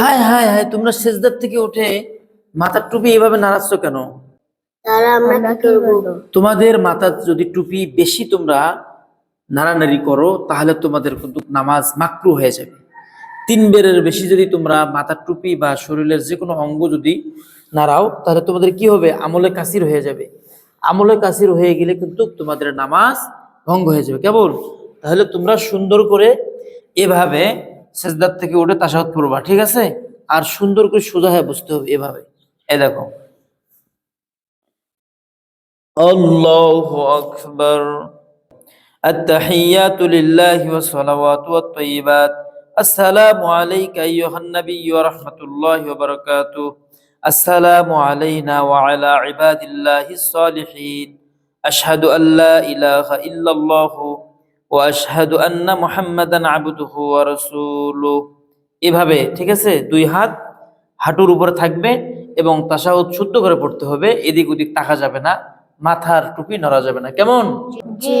হায় হায় হায় তোমরা সেজদার থেকে উঠে মাথার টুপি এভাবে নাড়াচ্ছ কেন? তোমাদের মাথার যদি টুপি বেশি তোমরা নাড়ানাড়ি করো তাহলে তোমাদের কিন্তু নামাজ মাকরু হয়ে যাবে। তিন বেরের বেশি যদি তোমরা মাথার টুপি বা শরীরের যে কোনো অঙ্গ যদি নাড়াও তাহলে তোমাদের কি হবে? আমলে কাসির হয়ে যাবে। আমলে কাসির হয়ে গেলে কিন্তু তোমাদের নামাজ ভঙ্গ হয়ে যাবে কেবল তাহলে তোমরা সুন্দর করে এভাবে সেজদার থেকে উঠে তাসাহত পড়বা ঠিক আছে আর সুন্দর করে সোজা হয়ে বসতে হবে এভাবে এ দেখো الله أكبر التحيات لله والصلوات والطيبات السلام عليك أيها النبي ورحمة الله وبركاته السلام علينا وعلى عباد الله الصالحين أشهد أن لا إله إلا الله وأشهد أن محمدا عبده ورسوله এভাবে ঠিক আছে দুই হাত হাঁটুর উপরে থাকবে এবং তাসাহুদ শুদ্ধ করে পড়তে হবে এদিক ওদিক তাকা যাবে না মাথার টুপি নড়া যাবে না কেমন জি